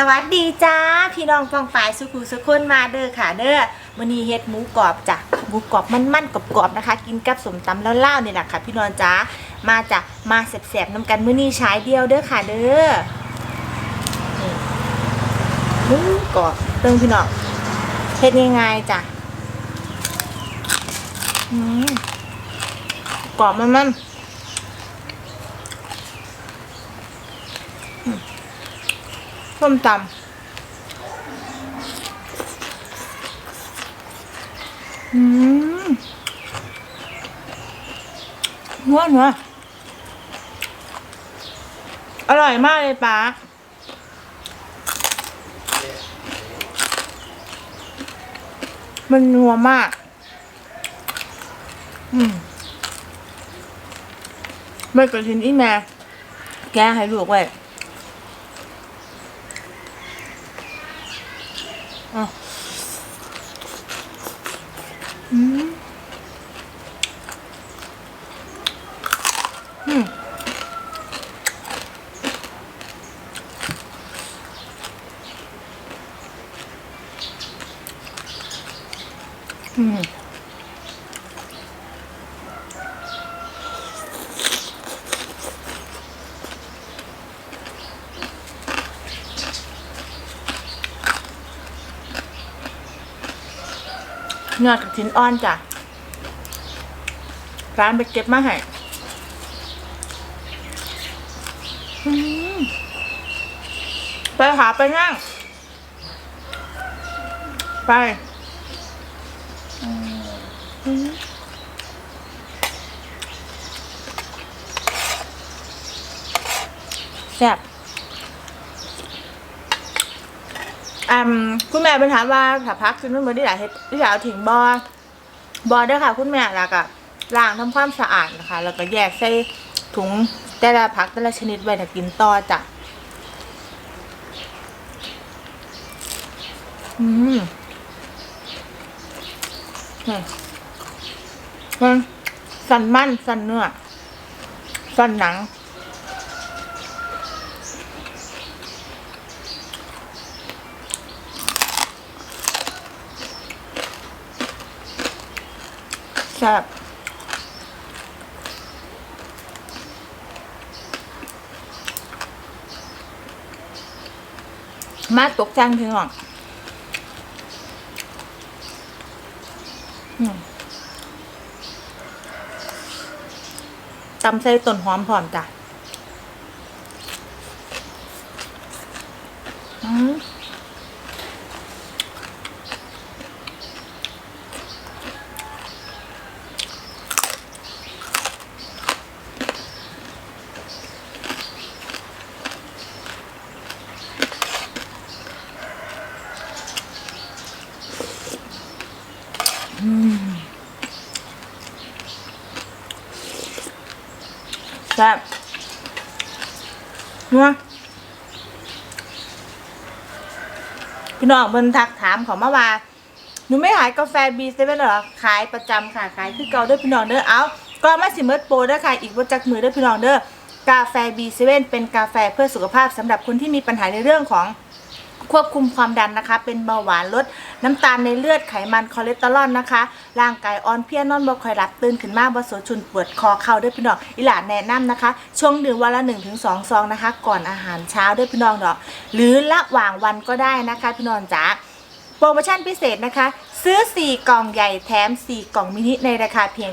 สวัสดีจ้าพี่น้องฟองฝ่ายสุขุสุคนมาเด้อค่ะเด้อมื้อนี้เฮ็ดหมูกรอบจ้ะหมูกรอบมันๆกรอบๆนะคะ กินกับสมตำแล้วเล่าวนี่แหละค่ะ พี่น้องจ้ามาจ้ะมาแสบๆน้ำกันมื้อนี้ใช้เดียวเด้อค่ะเด้อหมูกรอบเติ้งพี่น้องเฮ็ดง่ายๆจ้ะกรอบมันๆ ส้มตำอืมนัวนัวอร่อยมากเลยป้ามันนัวมาก อืมไม่กระทินอีแม่แกให้ลูกไว้ อ่ เนื้อกระถินอ่อนจ้ะ ร้านไปเก็บมาให้ไปหาไปนั่ง ไปแซ่บ อืมคุณแม่เป็นถามว่าถ้าพักคือนู่นมาที่ไหนเฮ็ดที่ไหนเอาถึงบอบอเด้อค่ะ คุณแม่แล้วก็ล้างทำความสะอาดนะคะ แล้วก็แยกใส่ถุงแต่ละพักแต่ละชนิดไว้ถ้ากินต่อจ้ะอืมมันสันมันสันเนื้อสันหนัง ซ่บมาตกจังพี่น้องตำใส่ต้นหอมพร้อมจ้ะอืม แซ่บนัวพี่น้องเพิ่นทักถามเขอมาว่าหนูไม่ขายกาแฟบีเซเว่นหรอขายประจำค่ะขายคือเก่าด้วยพี่น้องเด้อเอาก็มาสิเมิร์ดโปรด้อค่ะอีกว่าจักมือด้วยพี่น้องเด้อกาแฟบีเซเว่นเป็นกาแฟเพื่อสุขภาพสำหรับคนที่มีปัญหาในเรื่องของ ควบคุมความดันนะคะ เป็นเบาหวานลดน้ำตาลในเลือดไขมันคอเลสเตอรอลนะคะ ร่างกายอ่อนเพลียนอนบ่คอยรับตื่นขึ้นมาบ่โสชุนปวดคอเข่าด้วยพี่น้องอีหลานแนะนำนะคะ ช่วงดื่มวันละ 1-2ถึงซองนะคะ ก่อนอาหารเช้าด้วยพี่น้องเนาะหรือระหว่างวันก็ได้นะคะพี่น้องจ๋าโปรโมชั่นพิเศษนะคะ ซื้อ 4 กล่องใหญ่แถม 4 กล่องมินิในราคาเพียง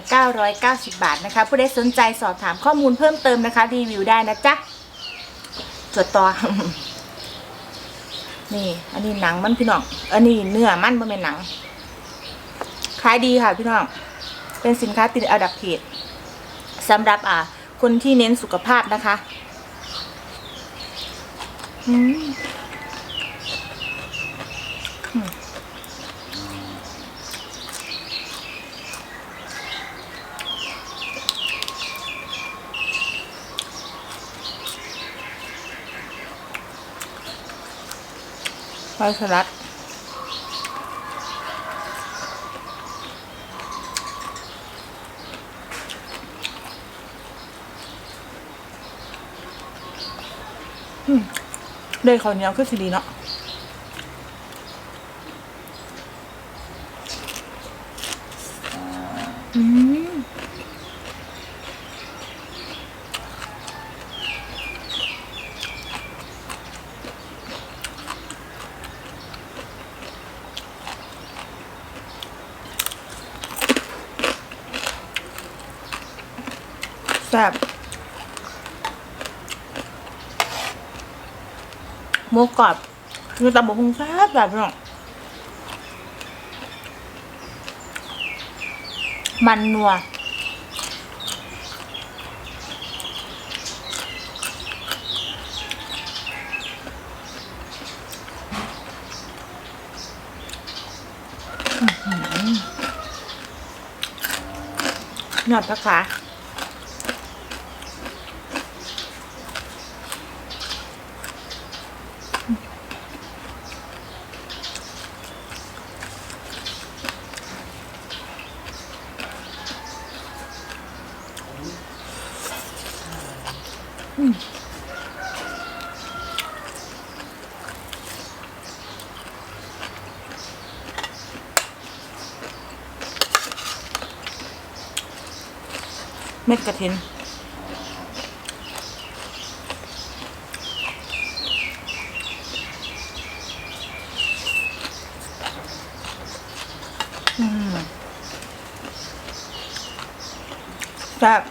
990 บาทนะคะ ผู้ใดสนใจสอบถามข้อมูลเพิ่มเติมนะคะ รีวิวได้นะจ๊ะ จดต่อ นี่ อันนี้หนังมันพี่น้อง อันนี้เนื้อมันไม่เป็นหนัง ขายดีค่ะพี่น้อง เป็นสินค้าติดอันดับเพจสำหรับอ่า คนที่เน้นสุขภาพนะคะ อืม ไฟสลัดอืมได้ข้าวเนี้ยวคือสิดีเนาะอืม ซ่บหมูกรอบคือตำบกหุงแซ่บแบบนี้มันนัวหนอดพักขา ม็ดกระเทียมอืมแซ่บ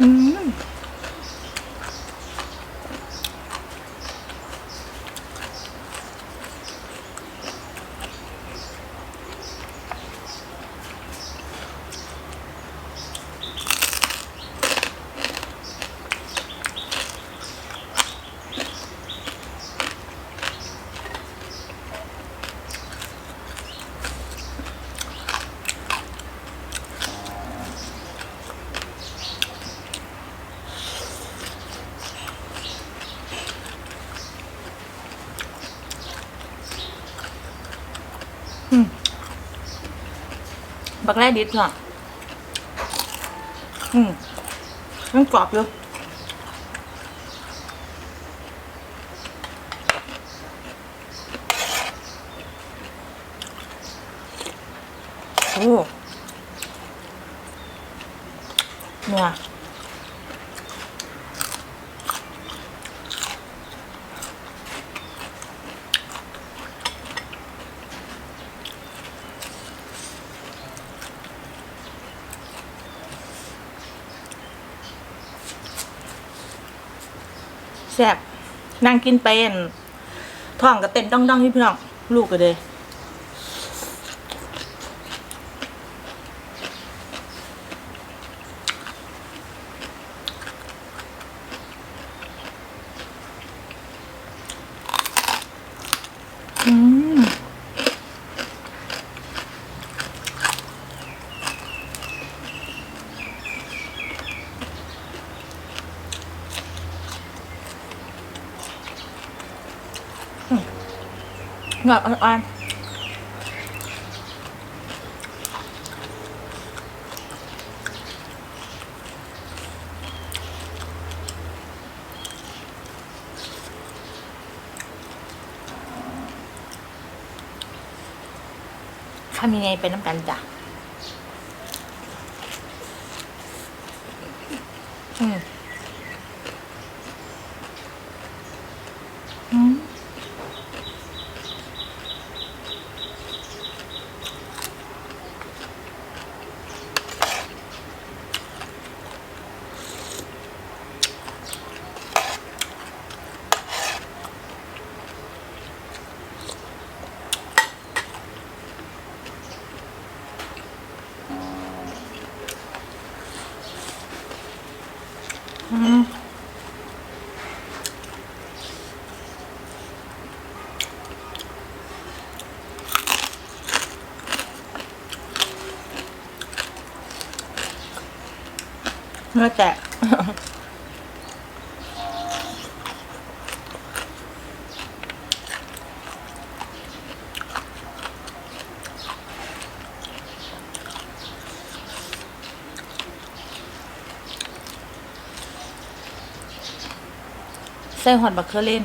อืม บักแร่ดิบเนาะอืมมันกรอบอยู่โอ้เนี่ย แซ่บนั่งกินเป็นท้องก็เต้นด้องต้องๆนี่พี่น้องลูกก็เลย หงอดอ่อนๆทำยังไงเป็นน้ำกันจ้ะอืม เนื้แตกใส่หอนบักเคอร์เล่น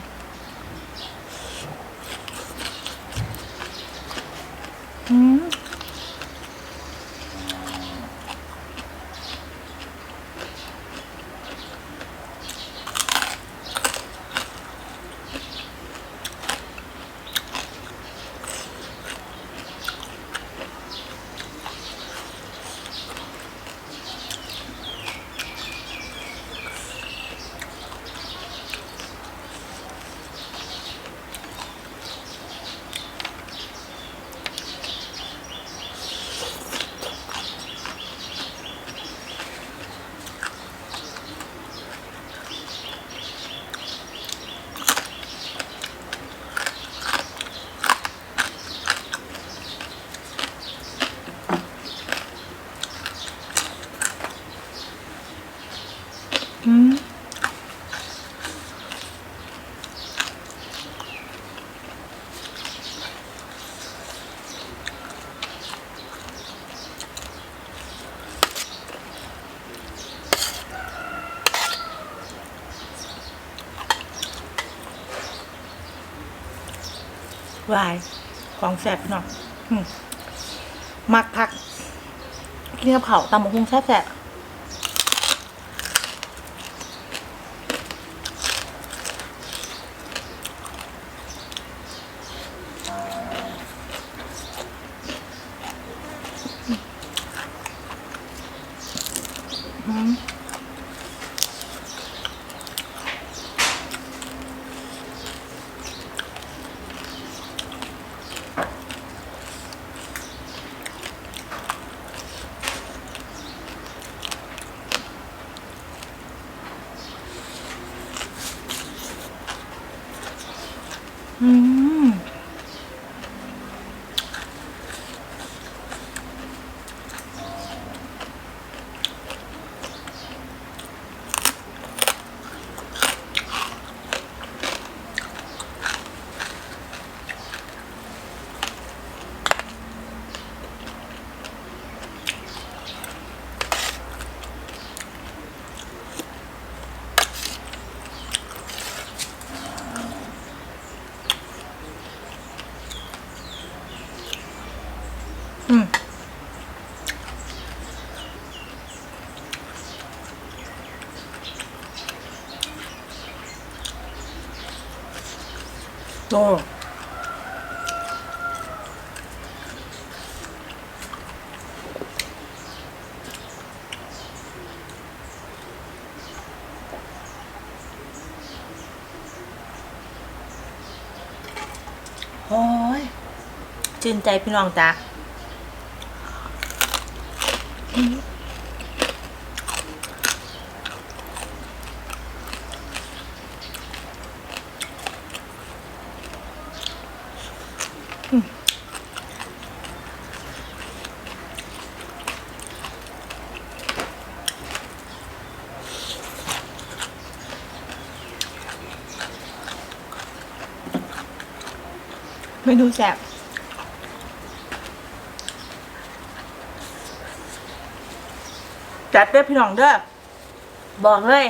วายของแสบพี่น้องอืมมักพักกินกับเผาตำมะฮุงแซ่บแสบอืมอืมอืม โอ้โอ้ยชื่นใจพี่น้องจ้ะ มนูแซ่บจัดเด้อพี่น้องเด้อบอกเลย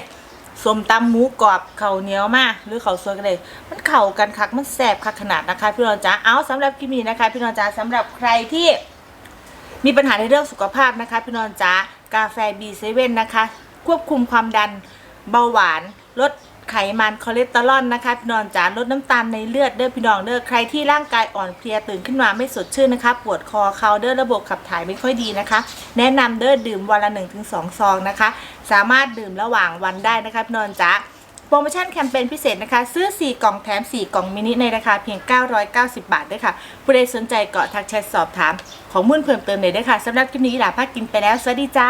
สมตำหมูกรอบเข่าเหนียวมากหรือเข่าสวยกันเลย มันเข่ากันคักมันแซ่บคักขนาดนะคะ พี่น้องจ๋าเอาสำหรับคลิปนี้นะคะ พี่น้องจ๋าสำหรับใครที่มีปัญหาในเรื่องสุขภาพนะคะ พี่น้องจ๋ากาแฟ B7 นะคะ ควบคุมความดันเบาหวานลด ไขมันคอเลสเตอรอลนะคะพี่น้องจ๋าลดน้ำตาลในเลือดเด้อพี่น้องเด้อใครที่ร่างกายอ่อนเพลียตื่นขึ้นมาไม่สดชื่นนะคะปวดคอเข่าเด้อระบบขับถ่ายไม่ค่อยดีนะคะ แนะนำเด้อดื่มวันละ1-2 ซองนะคะ สามารถดื่มระหว่างวันได้นะคะพี่น้องจ๋าโปรโมชั่นแคมเปญพิเศษนะคะ ซื้อ 4 กล่องแถม 4 กล่องมินิในราคาเพียง 990 บาทด้วยค่ะ ผู้ใดสนใจเก็ทักแชทสอบถาม ของมุ่นเพิ่มเติมเลยด้วยค่ะสำหรับคลิปนี้หลาพักกินไปแล้ว สวัสดีจ้า